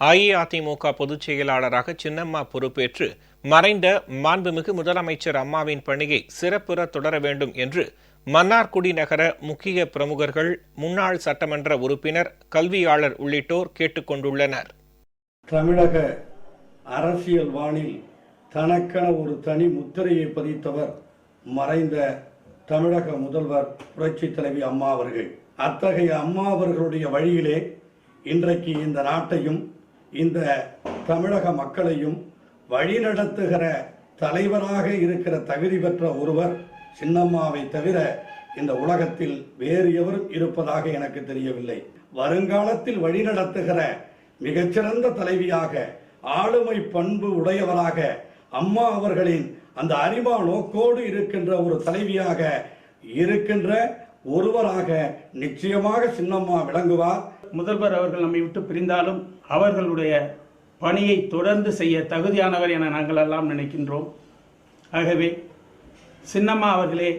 அஇஅதிமுக பொதுச் செயலாளராக சின்னம்மா பொறுப்பேற்று மறைந்த மாண்புமிகு முதலமைச்சர் அம்மாவின் பணியை சிறப்புற தொடர வேண்டும் என்று மன்னார்குடி நகர முக்கிய பிரமுகர்கள் முன்னாள் சட்டமன்ற உறுப்பினர் கல்வியாளர் உள்ளிட்டோர் கேட்டுக்கொண்டுள்ளனர். தமிழக அரசியல் வானில் தனக்கென ஒரு தனி முத்திரையை பதித்தவர் மறைந்த தமிழக முதல்வர் புரட்சி தலைவி அம்மா அவர்கள். அத்தகைய அம்மா அவர்களுடைய வழியிலே இன்றைக்கு இந்த நாட்டையும் இந்த தமிழக மக்களையும் வழிநடத்துகிற தலைவராக இருக்கிற தகுதி பெற்ற ஒருவர் சின்னம்மாவை தவிர இந்த உலகத்தில் வேறு எவரும் இருப்பதாக எனக்கு தெரியவில்லை. வருங்காலத்தில் வழிநடத்துகிற மிகச்சிறந்த தலைவியாக ஆளுமை பண்பு உடையவராக அம்மா அவர்களின் அந்த அரிமா நோக்கோடு இருக்கின்ற ஒரு தலைவியாக இருக்கின்ற ஒருவராக நிச்சயமாக சின்னம்மா விளங்குவார். முதல்வர் அவர்கள் நம்மை விட்டு பிரிந்தாலும் அவர்களுடைய பணியை தொடர்ந்து செய்ய தகுதியானவர் என நாங்கள் எல்லாம் நினைக்கின்றோம். ஆகவே சின்னம்மா அவர்களே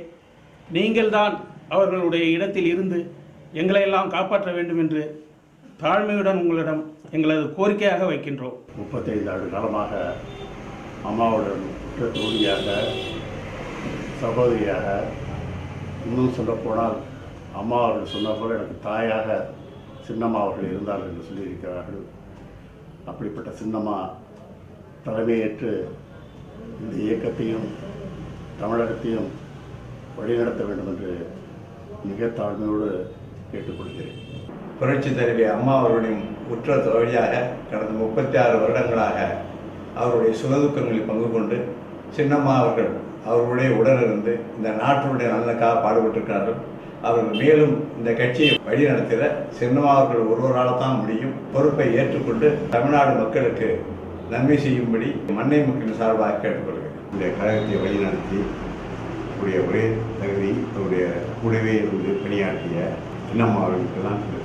நீங்கள்தான் அவர்களுடைய இடத்தில் இருந்து எங்களையெல்லாம் காப்பாற்ற வேண்டும் என்று தாழ்மையுடன் உங்களிடம் எங்களது கோரிக்கையாக வைக்கின்றோம். முப்பத்தைந்து ஆண்டு காலமாக அம்மாவுடன் தோழியாக சகோதரியாக இன்னும் சொல்லப்போனால் அம்மா அவர்கள் சொன்ன போல எனக்கு தாயாக சின்னம்மா அவர்கள் இருந்தார்கள் என்று சொல்லியிருக்கிறார்கள். அப்படிப்பட்ட சின்னம்மா தலைமையேற்று இந்த இயக்கத்தையும் தமிழகத்தையும் வழிநடத்த வேண்டும் என்று மிக தாழ்மையோடு கேட்டுக்கொள்கிறேன் புரட்சி தலைவி அம்மா அவர்களின் உற்ற தோழியாக கடந்த முப்பத்தி ஆறு வருடங்களாக அவருடைய சுகதுக்கங்களில் பங்கு கொண்டு சின்னம்மா அவர்கள் அவர்களுடைய உடனிருந்து இந்த நாட்டினுடைய நலனுக்காக பாடுபட்டிருக்கிறார்கள். அவர்கள் மேலும் இந்த கட்சியை வழிநடத்திட சின்னமாவர்கள் சின்னம்மா அவர்கள் ஒருவரால் தான் முடியும். பொறுப்பை ஏற்றுக்கொண்டு தமிழ்நாடு மக்களுக்கு நன்மை செய்யும்படி மண்ணை மக்களின் சார்பாக கேட்டுக்கொள்கிறேன். இந்த கழகத்தை வழிநடத்தி கூடிய ஒரே தகுதி அவருடைய கூடவே இருந்து பணியாற்றிய சின்னம்மா தான் இந்த